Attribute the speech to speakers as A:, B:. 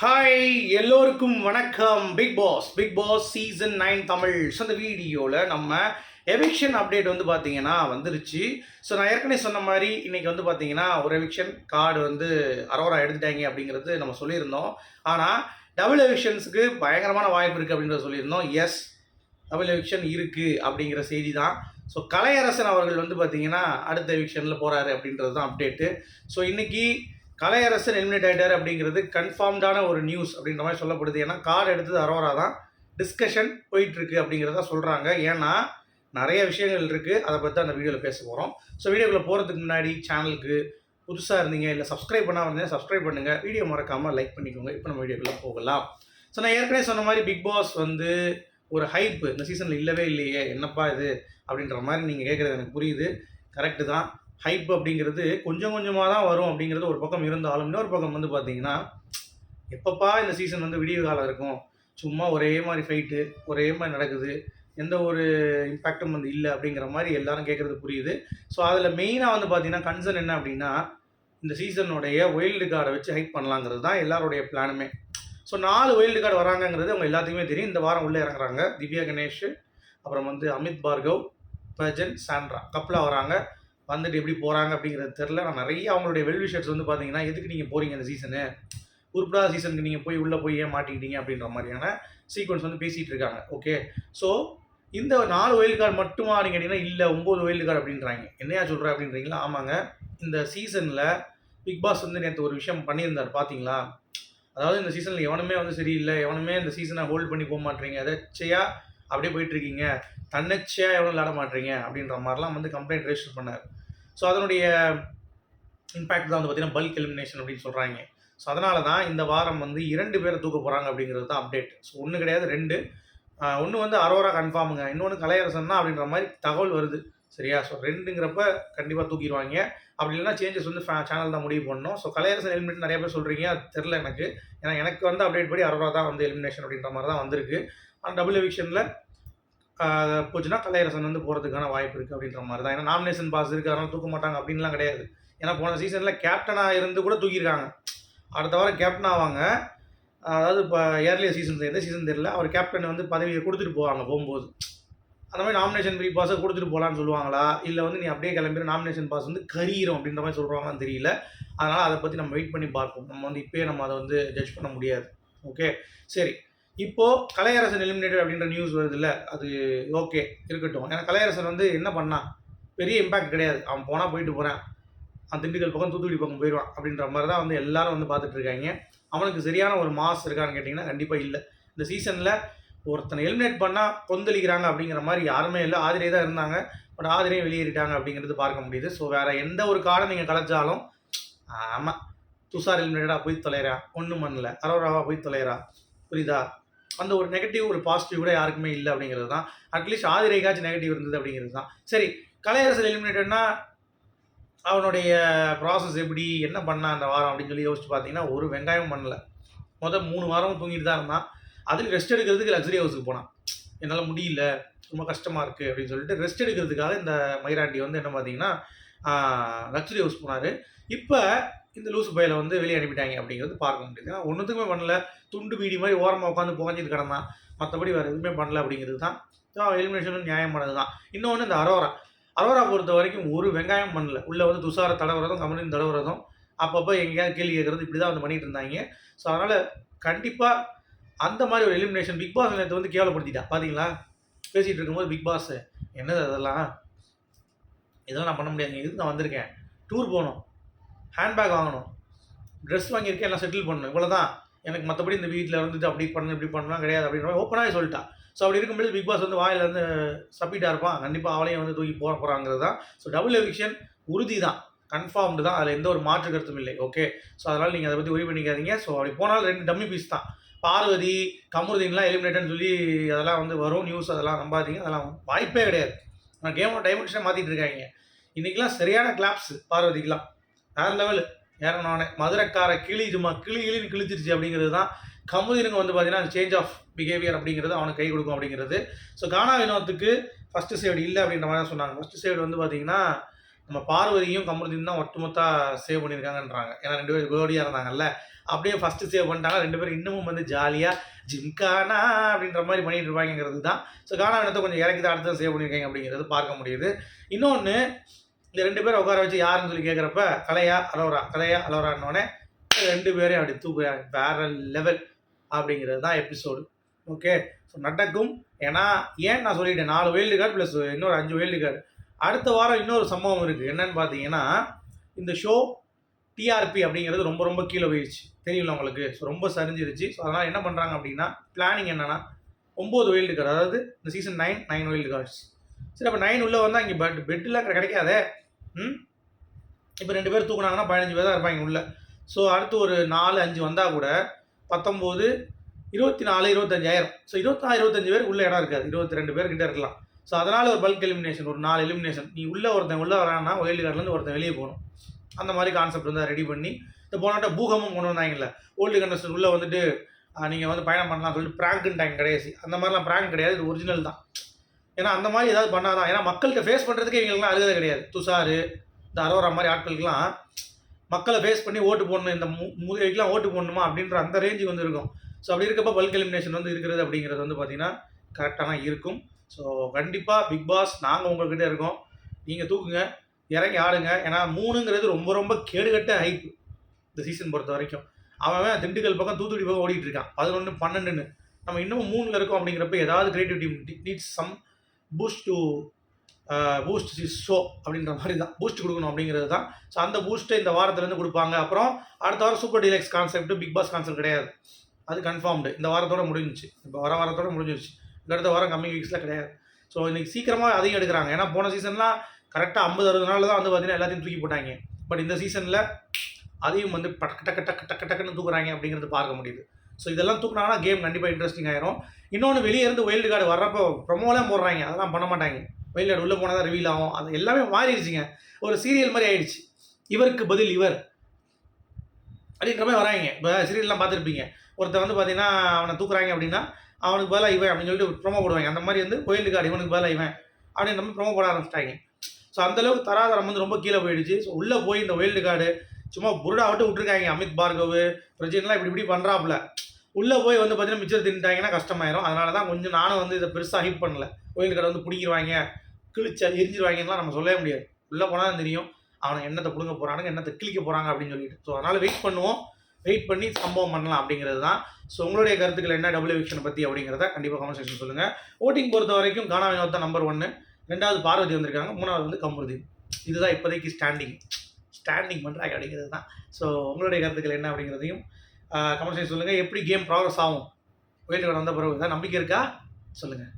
A: Hi எல்லோருக்கும் வணக்கம். Bigg Boss Bigg Boss season nine Tamil. So அந்த வீடியோவில் நம்ம எவிக்ஷன் அப்டேட் வந்து பார்த்தீங்கன்னா வந்துருச்சு. ஸோ நான் ஏற்கனவே சொன்ன மாதிரி இன்றைக்கி வந்து பார்த்தீங்கன்னா ஒரு எவிக்ஷன் கார்டு வந்து அரோரா எடுத்துட்டாங்க அப்படிங்கிறது நம்ம சொல்லியிருந்தோம். ஆனால் டபுள் எவிக்ஷன்ஸுக்கு பயங்கரமான வாய்ப்பு இருக்குது அப்படின்றத சொல்லியிருந்தோம். எஸ் டபுள் எவிக்ஷன் இருக்குது அப்படிங்கிற செய்தி தான் ஸோ கலையரசன் அவர்கள் வந்து பார்த்தீங்கன்னா அடுத்த எவிக்ஷனில் போகிறாரு அப்படின்றது தான் அப்டேட்டு ஸோ இன்றைக்கி கலையரசன் எலிமினேட் ஆகிட்டார் அப்படிங்கிறது கன்ஃபார்ம்டான ஒரு நியூஸ் அப்படின்ற மாதிரி சொல்லப்படுது. ஏன்னா கார் எடுத்தது அரோரா தான். டிஸ்கஷன் போயிட்டுருக்கு அப்படிங்கிறத சொல்கிறாங்க ஏன்னா நிறைய விஷயங்கள் இருக்குது அதை பற்றி அந்த வீடியோவில் பேச போகிறோம் ஸோ வீடியோக்குள்ளே போகிறதுக்கு முன்னாடி சேனலுக்கு புதுசாக இருந்தீங்க இல்லை சப்ஸ்கிரைப் பண்ணாமல் இருந்தீங்க சப்ஸ்கிரைப் பண்ணுங்கள் வீடியோ மறக்காமல் லைக் பண்ணிக்கோங்க. இப்போ நம்ம வீடியோக்குள்ளே போகலாம். ஸோ நான் ஏற்கனவே சொன்ன மாதிரி பிக் பாஸ் வந்து ஒரு ஹைப்பு இந்த சீசனில் இல்லவே இல்லையே. என்னப்பா இது? அப்படின்ற மாதிரி நீங்கள் கேட்குறது எனக்கு புரியுது. கரெக்டு தான். ஹைப் அப்படிங்கிறது கொஞ்சம் கொஞ்சமாக தான் வரும் அப்படிங்கிறது ஒரு பக்கம் இருந்தாலும் இன்னொரு பக்கம் வந்து பார்த்தீங்கன்னா எப்பப்பா இந்த சீசன் வந்து விடிய காலம் இருக்கும்? சும்மா ஒரே மாதிரி ஃபைட்டு ஒரே மாதிரி நடக்குது. எந்த ஒரு இம்பேக்டும் வந்து இல்லை அப்படிங்கிற மாதிரி எல்லாரும் கேட்குறது புரியுது. ஸோ அதில் மெயினாக வந்து பார்த்தீங்கன்னா கன்சர்ன் என்ன அப்படின்னா இந்த சீசனுடைய ஒயில்டு கார்டை வச்சு ஹைப் பண்ணலாங்கிறது தான் எல்லாருடைய பிளானுமே ஸோ நாலு ஒயில்டு கார்டு வராங்கங்கிறது அவங்க எல்லாத்துக்குமே தெரியும். இந்த வாரம் உள்ளே இறங்குறாங்க திவ்யா கணேஷ் அப்புறம் வந்து அமித் பார்கவ் பஜன் சாண்ட்ரா. கப்பலாக வராங்க. வந்துட்டு எப்படி போகிறாங்க அப்படிங்கிறது தெரில நான் நிறைய அவங்களுடைய வெல்விஷர்ஸ் வந்து பார்த்தீங்கன்னா எதுக்கு நீங்கள் போகிறீங்க இந்த சீசனு உருப்படாத சீசனுக்கு நீங்கள் போய் உள்ளே போய் ஏன் மாட்டிக்கிட்டீங்க அப்படின்ற மாதிரியான சீக்வன்ஸ் வந்து பேசிகிட்டு இருக்காங்க. ஓகே ஸோ இந்த நாலு ஒயில் கார்டு மட்டுமா நீங்கள் கேட்டிங்கன்னா இல்லை ஒம்பது ஒயில் கார்டு அப்படின்றாங்க. என்னையா சொல்கிற அப்படின்றீங்களா? ஆமாங்க. இந்த சீசனில் பிக் பாஸ் வந்து நேற்று ஒரு விஷயம் பண்ணியிருந்தார் பார்த்தீங்களா அதாவது இந்த சீசனில் எவனுமே வந்து சரியில்லை எவனுமே இந்த சீசனை ஹோல்ட் பண்ணி போக மாட்டீங்க எதாச்சையாக அப்படியே போயிட்டுருக்கீங்க தன்னச்சையாக எவனும் விளாட மாட்டீங்க அப்படின்ற மாதிரிலாம் வந்து கம்ப்ளைண்ட் ரெஜிஸ்டர் பண்ணார். ஸோ அதனுடைய இம்பேக்ட் தான் வந்து பார்த்தீங்கன்னா பல்க் எலிமினேஷன் அப்படின்னு சொல்கிறாங்க ஸோ அதனால தான் இந்த வாரம் வந்து இரண்டு பேரை தூக்க போகிறாங்க அப்படிங்கிறது தான் அப்டேட் ஸோ ஒன்று கிடையாது ரெண்டு. ஒன்று வந்து அரோரா கன்ஃபார்முங்க இன்னொன்று கலையரசன்னா அப்படின்ற மாதிரி தகவல் வருது. சரியா? ஸோ ரெண்டுங்கிறப்ப கண்டிப்பாக தூக்கிடுவாங்க. அப்படி இல்லைனா சேஞ்சஸ் வந்து சேனல் தான் முடிவு பண்ணணும். ஸோ கலையரசன் எலிமினேட் நிறைய பேர் சொல்கிறீங்க அது தெரில எனக்கு. ஏன்னா எனக்கு வந்து அப்டேட் படி அரோரா தான் வந்து எலிமினேஷன் அப்படின்ற மாதிரி தான் வந்திருக்கு. ஆனால் டபுள் எவிக்ஷனில் போச்சுன்னா கலையரசன் வந்து போகிறதுக்கான வாய்ப்பு இருக்குது அப்படின்ற மாதிரி தான் ஏன்னா நாமினேஷன் பாஸ் இருக்குது அதனால் தூக்க மாட்டாங்க அப்படின்லாம் கிடையாது. ஏன்னா போன சீசனில் கேப்டனாக இருந்து கூட தூக்கியிருக்காங்க. அடுத்த வாரம் கேப்டன் ஆவாங்க. அதாவது இப்போ ஏர்லியர் சீசன் எந்த சீசன் தெரியல அவர் கேப்டன் வந்து பதவியை கொடுத்துட்டு போவாங்க போகும்போது. அந்த மாதிரி நாமினேஷன் ஃப்ரீ பாஸை கொடுத்துட்டு போகலான்னு சொல்லுவாங்களா? இல்லை வந்து நீ அப்படியே கிளம்பி நாமினேஷன் பாஸ் வந்து கரீரும் அப்படின்ற மாதிரி சொல்கிறாங்களான்னு தெரியல. அதனால் அதை பற்றி நம்ம வெயிட் பண்ணி பார்ப்போம். நம்ம வந்து இப்போயே நம்ம அதை வந்து ஜட்ஜ் பண்ண முடியாது. ஓகே சரி. இப்போது கலையரசன் எலிமினேட்டட் அப்படின்ற நியூஸ் வருது இல்லை அது ஓகே இருக்கட்டும். ஏன்னா கலையரசன் வந்து என்ன பண்ணான்? பெரிய இம்பாக்ட் கிடையாது. அவன் போனால் போயிட்டு போகிறான் அவன் திண்டுக்கல் பக்கம் தூத்துக்குடி பக்கம் போயிடுவான் அப்படின்ற மாதிரி தான் வந்து எல்லாரும் வந்து பார்த்துட்டு இருக்காங்க. அவனுக்கு சரியான ஒரு மாஸ் இருக்கான்னு கேட்டிங்கன்னா கண்டிப்பாக இல்லை. இந்த சீசனில் ஒருத்தனை எலிமினேட் பண்ணால் கொந்தளிக்கிறாங்க அப்படிங்கிற மாதிரி யாருமே இல்லை. ஆதிரே தான் இருந்தாங்க. பட் ஆதிரையும் வெளியேறிட்டாங்க அப்படிங்கிறது பார்க்க முடியுது. ஸோ வேறு எந்த ஒரு கார்டை நீங்கள் கலைச்சாலும் ஆமாம் துஷார் எலிமினேட்டடாக போய் தொலைகிறா ஒன்றும் பண்ணல. அரோராவாக போய் தொலைகிறா புரியுதா? அந்த ஒரு நெகட்டிவ் ஒரு பாசிட்டிவ் கூட யாருக்குமே இல்லை அப்படிங்கிறது தான். அட்லீஸ்ட் ஆதிரைக்காச்சும் நெகட்டிவ் இருந்தது அப்படிங்கிறது தான். சரி கலையரசு எலிமினேட்டட்னா அவனுடைய ப்ராசஸ் எப்படி என்ன பண்ணான் அந்த வாரம் அப்படின்னு சொல்லி யோசிச்சு பார்த்தீங்கன்னா ஒரு வெங்காயம் பண்ணல. மொதல் மூணு வாரம் தூங்கிட்டு தான் இருந்தான். அதில் ரெஸ்ட் எடுக்கிறதுக்கு லக்ஸரி ஹவுஸுக்கு போனான். என்னால் முடியல ரொம்ப கஷ்டமாக இருக்குது அப்படின்னு சொல்லிட்டு ரெஸ்ட் எடுக்கிறதுக்காக இந்த மயிராண்டி வந்து என்ன பார்த்தீங்கன்னா லக்ஸரி ஹவுஸ் போனார். இப்போ இந்த லூசு பயில வந்து வெளியே அனுப்பிட்டாங்க அப்படிங்கிறது பார்க்க முடியுது. ஏன்னா ஒன்றுத்துக்குமே பண்ணல. துண்டு பீடி மாதிரி ஓரமாக உட்காந்து புகஞ்சிட்டு கிடந்தான். மற்றபடி வேறு எதுவுமே பண்ணல அப்படிங்கிறது தான். எலிமினேஷனும் நியாயமானது தான் இன்னொன்று இந்த அரோரா. அரோரா பொறுத்த வரைக்கும் ஒரு வெங்காயம் பண்ணல. உள்ளே வந்து துஷார தடவுறதும் கமலின் தடவுறதும் அப்பப்போ எங்கேயாவது கேள்வி கேட்குறது இப்படி தான் வந்து பண்ணிட்டு இருந்தாங்க. ஸோ அதனால் கண்டிப்பாக அந்த மாதிரி ஒரு எலிமினேஷன் பிக் பாஸ் நேற்று வந்து கேவலப்படுத்திட்டா. பார்த்தீங்களா பேசிகிட்டு இருக்கும்போது பிக் பாஸ் என்னது அதெல்லாம்? இதெல்லாம் நான் பண்ண முடியாது இதுக்கு நான் வந்திருக்கேன். டூர் போகணும். ஹேண்ட்பேக் வாங்கணும். ட்ரெஸ் வாங்கியிருக்கேன் எல்லாம் செட்டில் பண்ணணும். இவ்வளோ தான் எனக்கு மற்றபடி இந்த வீட்டில் வந்துட்டு அப்படி பண்ணணும் இப்படி பண்ணலாம் கிடையாது அப்படின்ற மாதிரி ஓப்பனாகவே சொல்லிட்டா. ஸோ அப்படி இருக்கும்போது பிக் பாஸ் வந்து வாயில் வந்து சப்பிட்டாக இருப்பான். கண்டிப்பாக அவளையும் வந்து தூக்கி போக போகிறாங்கிறது தான். ஸோ டபுள் எவிக்ஷன் உறுதி தான் கன்ஃபார்ம்டு தான். அதில் எந்த ஒரு மாற்று கருத்தும் இல்லை. ஓகே ஸோ அதனால் நீங்கள் அதை பற்றி உரி பண்ணிக்காதீங்க. ஸோ அப்படி போனாலும் ரெண்டு டம்மி பீஸ் தான். பார்வதி கமருதீன்லாம் எலிமினேட்டர்னு சொல்லி அதெல்லாம் வந்து வரும். நியூஸ் அதெல்லாம் நம்பாதீங்க. அதெல்லாம் வாய்ப்பே கிடையாது. நான் கேமோட டைமென்ஷனை மாற்றிட்டு இருக்காங்க. இன்றைக்கெலாம் சரியான கிளாப்ஸ் பார்வதிக்கெலாம் வேறு லெவலு ஏறனோடனே மதுரைக்கார கிளி சும்மா கிளி கிளின்னு கிழிச்சிருச்சு அப்படிங்கிறது தான் கமுதினுக்கு வந்து பார்த்தீங்கன்னா சேஞ்ச் ஆஃப் பிஹேவியர் அப்படிங்கிறது அவனுக்கு கை கொடுக்கும் அப்படிங்கிறது. ஸோ கானா வினோத்துக்கு ஃபஸ்ட்டு சைடு இல்லை அப்படின்ற மாதிரி தான் சொன்னாங்க. ஃபஸ்ட்டு சைடு வந்து பார்த்தீங்கன்னா நம்ம பார்வதியும் கமருதீன் தான் ஒட்டுமொத்தமாக சேவ் பண்ணியிருக்காங்கன்றாங்க. ஏன்னா ரெண்டு பேரும் கோடியாக இருந்தாங்கல்ல. அப்படியே ஃபஸ்ட்டு சேவ் பண்ணிட்டாங்க. ரெண்டு பேரும் இன்னமும் வந்து ஜாலியாக ஜிம்கானா அப்படின்ற மாதிரி பண்ணிட்டு இருப்பாங்கிறது தான். ஸோ கானா வினத்தை கொஞ்சம் இறக்கி தான் அடுத்து சேவ் பண்ணியிருக்காங்க அப்படிங்கிறது பார்க்க முடியுது. இன்னொன்று இந்த ரெண்டு பேரும் உட்கார வச்சு யாருன்னு சொல்லி கேட்குறப்ப கலையா அலோரா கலையா அலோரான்னொடனே ரெண்டு பேரையும் அப்படி தூக்குறாங்க வேற லெவல் அப்படிங்கிறது தான் எபிசோடு ஓகே ஸோ நடக்கும். ஏன்னா ஏன் நான் சொல்லிட்டேன்? நாலு வேல்டு கார்டு ப்ளஸ் இன்னொரு அஞ்சு வேல்டு கார்டு அடுத்த வாரம் இன்னொரு சம்பவம் இருக்குது என்னன்னு பார்த்தீங்கன்னா இந்த ஷோ டிஆர்பி அப்படிங்கிறது ரொம்ப ரொம்ப கீழே போயிடுச்சு தெரியல உங்களுக்கு? ஸோ ரொம்ப சரிஞ்சிருச்சு. ஸோ அதனால் என்ன பண்ணுறாங்க அப்படின்னா பிளானிங் என்னென்னா ஒம்பது வேல்டு கார்டு அதாவது இந்த season nine nine world cards சரி அப்போ நைன் உள்ளே வந்தால் இங்கே பெட் பெட்டில் கிடைக்காதே? ம்? இப்போ ரெண்டு பேர் தூக்குனாங்கன்னா பதினஞ்சு பேர் தான் இருப்பாங்க உள்ள. ஸோ அடுத்து ஒரு நாலு அஞ்சு வந்தால் கூட பத்தொம்போது இருபத்தி நாலு இருபத்தஞ்சாயிரம். ஸோ இருபத்தாறு இருபத்தஞ்சு பேர் உள்ள இடம் இருக்காது. இருபத்தி ரெண்டு பேர் கிட்ட இருக்கலாம். ஸோ அதனால் ஒரு பல்க் எலிமினேஷன் ஒரு நாலு எலிமினேஷன் நீ உள்ள ஒருத்தன் உள்ள வரான்னா ஒயில்டு கார்ட்லேருந்து ஒருத்தன் வெளியே போகணும். அந்த மாதிரி கான்செப்ட் வந்து ரெடி பண்ணி இந்த போனாட்ட பூகமும் கொண்டு வந்தாங்கல்ல ஓல்டு கண்டஸ்டன் உள்ளே வந்துட்டு நீங்கள் வந்து பயணம் பண்ணலாம் சொல்லிட்டு ப்ராங்க்னு டைம் கிடையாது. அந்த மாதிரிலாம் ப்ராங்க் கிடையாது. இது ஒரிஜினல் தான். ஏன்னா அந்த மாதிரி ஏதாவது பண்ணாதான். ஏன்னா மக்கள்கிட்ட ஃபேஸ் பண்ணுறதுக்கு இவங்களுக்குலாம் அழுகதை கிடையாது. துஷாரு இந்த அரோரா மாதிரி ஆட்களுக்கெல்லாம் மக்களை ஃபேஸ் பண்ணி ஓட்டு போடணும் இந்த மு ஓட்டு போடணுமா அப்படின்ற அந்த ரேஞ்சுக்கு வந்து இருக்கும் ஸோ அப்படி இருக்கப்போ பல்க் எலிமினேஷன் வந்து இருக்கிறது அப்படிங்கிறது வந்து பார்த்தீங்கன்னா கரெக்டாக தான் இருக்கும். ஸோ கண்டிப்பாக பிக் பாஸ் நாங்கள் உங்கள்கிட்ட இருக்கோம். நீங்கள் தூக்குங்க இறங்கி ஆடுங்க. ஏன்னா மூணுங்கிறது ரொம்ப ரொம்ப கேடுகட்ட ஹைப் இந்த சீசன் பொறுத்த வரைக்கும். அவன் திண்டுக்கல் பக்கம் தூத்துக்குடி பக்கம் ஓடிட்டு இருக்கான். பதினொன்று பன்னெண்டுன்னு. நம்ம இன்னமும் மூணில் இருக்கோம் அப்படிங்கிறப்ப ஏதாவது creativity needs some boost to boost show அப்படின்ற மாதிரி தான் பூஸ்ட் கொடுக்கணும் அப்படிங்கிறது தான் ஸோ அந்த பூஸ்ட்டை இந்த வாரத்துலேருந்து கொடுப்பாங்க. அப்புறம் அடுத்த வாரம் super deluxe concept Bigg Boss concept கிடையாது. அது கன்ஃபார்ம்டு இந்த வாரத்தோட முடிஞ்சிச்சு. இப்போ வர வாரத்தோட முடிஞ்சிருச்சு. இந்த அடுத்த வாரம் கம்மிங் வீக்ஸில் கிடையாது. ஸோ இன்றைக்கி சீக்கிரமாக அதிகம் எடுக்கிறாங்க. ஏன்னா போன சீசன்லாம் கரெக்டாக ஐம்பது அறுபது நாளில் தான் வந்து பார்த்தீங்கன்னா எல்லாத்தையும் தூக்கி போட்டாங்க. பட் இந்த சீசனில் அதையும் வந்து டக்கு டக்கு டக்கு டக்கு டக்குன்னு தூக்குறாங்க அப்படிங்கிறது பார்க்க முடியுது. ஸோ இதெல்லாம் தூக்குனாங்கன்னா கேம் கண்டிப்பாக இன்ட்ரெஸ்டிங் ஆயிரும். இன்னொன்று வெளியே இருந்து வைல்டு கார்டு வர்றப்போ ப்ரொமோலாம் போடுறாங்க. அதெல்லாம் பண்ண மாட்டாங்க. வைல்டு கார்டு உள்ளே போனால் தான் ரிவீல் ஆகும். அது எல்லாமே மாறிடுச்சுங்க. ஒரு சீரியல் மாதிரி ஆயிடுச்சு. இவருக்கு பதில் இவர். அப்படின்ற மாதிரி வராங்க. இப்போ சீரியல்லாம் பார்த்துருப்பீங்க. ஒருத்தன் வந்து பார்த்தீங்கன்னா அவனை தூக்குறாங்க அப்படின்னா அவனுக்கு பதிலாக இவன் அப்படின்னு சொல்லிட்டு ப்ரோமோ போடுவாங்க. அந்த மாதிரி வந்து கோயில் கார்டு இவனுக்கு பதிலாக இவன் அப்படின்னு நம்ம ப்ரோமோ போட ஆரம்பிச்சிட்டாங்க. ஸோ அந்தளவுக்கு தராதரம் வந்து ரொம்ப கீழே போயிடுச்சு. ஸோ உள்ளே போய் இந்த ஒயில்டு கார்டு சும்மா புருடா விட்டு விட்டுருக்காங்க அமித் பார்கவ் பிரஜின்லாம் இப்படி இப்படி பண்ணுறாப்புல உள்ளே போய் வந்து பார்த்தீங்கன்னா மிச்சர் தின்ட்டாங்கன்னா கஷ்டமாயிரும். அதனால தான் கொஞ்சம் நானும் வந்து இதை பெருசாக ஹிட் பண்ணல. கோயில் கடை வந்து பிடிக்கிடுவாங்க கிழிச்சா எரிஞ்சிருவாங்கலாம் நம்ம சொல்லவே முடியாது. உள்ளே போனால் தான் தெரியும். அவனை என்னத்தை பிடுங்க போகிறானுங்க என்னத்தை கிழிக்க போகிறாங்க அப்படின்னு சொல்லிட்டு. ஸோ அதனால் வெயிட் பண்ணுவோம். வெயிட் பண்ணி சம்பவம் பண்ணலாம் அப்படிங்கிறது தான். ஸோ உங்களுடைய கருத்துக்கள் என்ன டபுள் எவிக்ஷனை பற்றி அப்படிங்கிறத கண்டிப்பாக கமெண்ட் செக்ஷன் சொல்லுங்கள் ஓட்டிங் பொறுத்த வரைக்கும் கானா வினோத் தான் நம்பர் ஒன்று ரெண்டாவது பார்வதி வந்திருக்காங்க. மூணாவது வந்து கமருதீன் இதுதான் இப்போதைக்கு ஸ்டாண்டிங் ஸ்டாண்டிங் பண்ணுறாங்க அப்படிங்கிறது தான் ஸோ உங்களுடைய கருத்துக்கள் என்ன அப்படிங்கிறதையும் கமெண்ட் செய்ய சொல்லுங்கள் எப்படி கேம் ப்ராக்ரஸ் ஆகும்? வெயிட் வந்த பிறகு தான் நம்பிக்கை இருக்கா? சொல்லுங்கள்